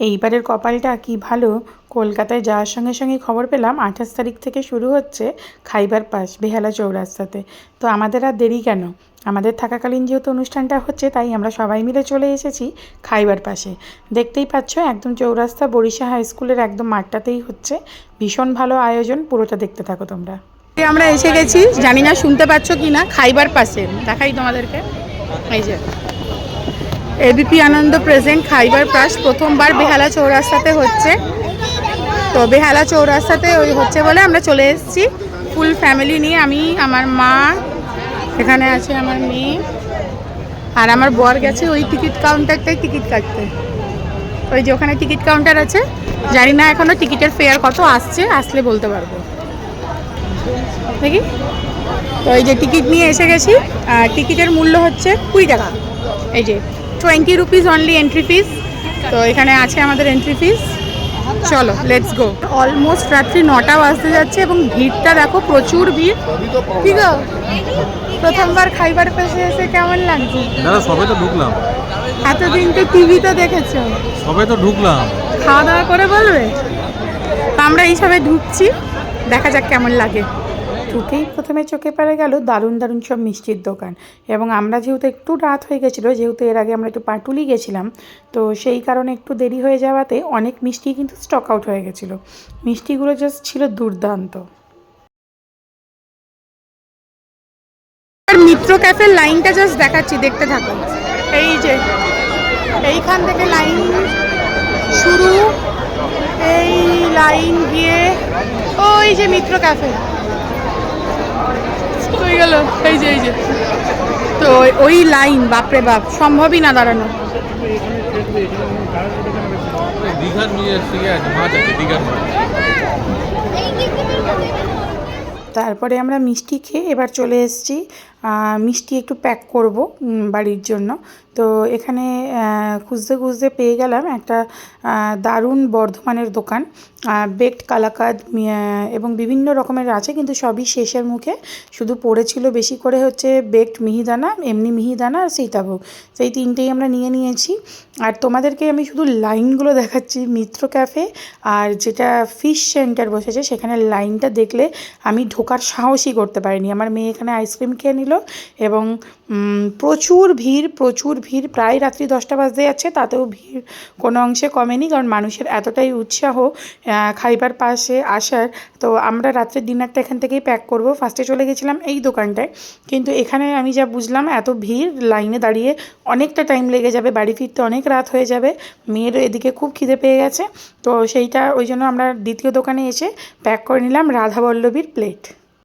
এইবারের কপালটা কি ভালো? কলকাতায় যাওয়ার সঙ্গে সঙ্গে খবর পেলাম, আঠাশ তারিখ থেকে শুরু হচ্ছে খাইবার পাস বেহালা চৌরাস্তাতে। তো আমাদের আর দেরি কেন? আমাদের থাকাকালীন যেহেতু অনুষ্ঠানটা হচ্ছে, তাই আমরা সবাই মিলে চলে এসেছি খাইবার পাশে। দেখতেই পাচ্ছ, একদম চৌরাস্তা বরিশা হাই স্কুলের একদম মাঠটাতেই হচ্ছে। ভীষণ ভালো আয়োজন, পুরোটা দেখতে থাকো তোমরা। আমরা এসে গেছি, জানি না, শুনতে পাচ্ছ কি না খাইবার পাশে। দেখাই তোমাদেরকে। এই যে। ABP Ananda present Khyber Pass প্রথমবার বেহালা চৌরাস্তাতে হচ্ছে। তো বেহালা চৌরাস্তাতে ওই হচ্ছে বলে আমরা চলে এসেছি। ফুল ফ্যামিলি নিয়ে আমি, আমার মা, এখানে আছে আমার মেয়ে, আর আমার বর গেছে ওই টিকিট কাউন্টারটাই টিকিট কাটতে। ওই যে ওখানে টিকিট কাউন্টার আছে। জানি না এখনও টিকিটের ফেয়ার কত আসছে, আসলে বলতে পারব। দেখি। তো এই যে টিকিট নিয়ে এসে গেছি, আর টিকিটের মূল্য হচ্ছে কুড়ি টাকা। এই যে twenty rupees only entry fees তো এখানে আছে আমাদের এন্ট্রি ফিস চলো লেটস গো অলমোস্ট রাত্রি নটা বাজতে যাচ্ছে এবং ভিড়টা দেখো প্রচুর ভিড়। ঠিক প্রথমবার খাইবার পাশে এসে কেমন লাগছে? দাদা সবে তো ঢুকলাম। এতদিন তো টিভিতে দেখেছ। সবে তো ঢুকলাম। খাওয়া দাওয়া করে বলবে? তো আমরা এইসবে ঢুকছি। দেখা যাক কেমন লাগে। ঢুকেই প্রথমে চোখে পড়ে গেল দারুণ দারুণ সব মিষ্টির দোকান। এবং আমরা যেহেতু একটু রাত হয়ে গেছিল, যেহেতু এর আগে আমরা একটু পাটুলি গেছিলাম, তো সেই কারণে একটু দেরি হয়ে যাওয়াতে অনেক মিষ্টি কিন্তু স্টক আউট হয়ে গেছিল। মিষ্টিগুলো জাস্ট ছিল দুর্দান্ত। মিত্র ক্যাফের লাইনটা জাস্ট দেখাচ্ছি, দেখতে থাকো এই যে, এইখান থেকে লাইন শুরু, এই লাইন গিয়ে, ওই যে মিত্র ক্যাফে। হয়ে গেল। এই যে এই যে। তো ওই লাইন বাপরে বাপ সম্ভবই না দাঁড়ানো। তারপরে আমরা মিষ্টি খেয়ে এবার চলে এসেছি। মিষ্টি একটু প্যাক করব বাড়ির জন্য। তো এখানে খুঁজতে খুঁজতে পেয়ে গেলাম একটা দারুণ বর্ধমানের দোকান বেকড কালাকাদ এবং বিভিন্ন রকমের আছে কিন্তু সবই শেষের মুখে। শুধু পড়েছিল বেশি করে হচ্ছে বেকড মিহিদানা, এমনি মিহিদানা আর সীতাভোগ। সেই তিনটেই আমরা নিয়ে নিয়েছি। আর তোমাদেরকে আমি শুধু লাইনগুলো দেখাচ্ছি, মিত্র ক্যাফে আর যেটা ফিশ সেন্টার বসেছে, সেখানে লাইনটা দেখলে আমি ঢোকার সাহসই করতে পারিনি। আমার মেয়ে এখানে আইসক্রিম খেয়ে নিল এবং প্রচুর ভিড়, প্রচুর ভিড় প্রায় রাত্রি দশটা বাজতে যাচ্ছে, তাতেও ভিড় কোনো অংশে কমেনি কারণ মানুষের এতটাই উৎসাহ খাইবার পাশে আসার। তো আমরা রাত্রের ডিনারটা এখান থেকেই প্যাক করব। ফার্স্টে চলে গেছিলাম এই দোকানটায়। কিন্তু এখানে আমি যা বুঝলাম, এত ভিড় লাইনে দাঁড়িয়ে অনেকটা টাইম লেগে যাবে, বাড়ি ফিরতে অনেক রাত হয়ে যাবে। মেয়ের এদিকে খুব খিদে পেয়ে গেছে। তো সেইটা, ওই জন্য আমরা দ্বিতীয় দোকানে এসে প্যাক করে নিলাম রাধাবল্লভীর প্লেট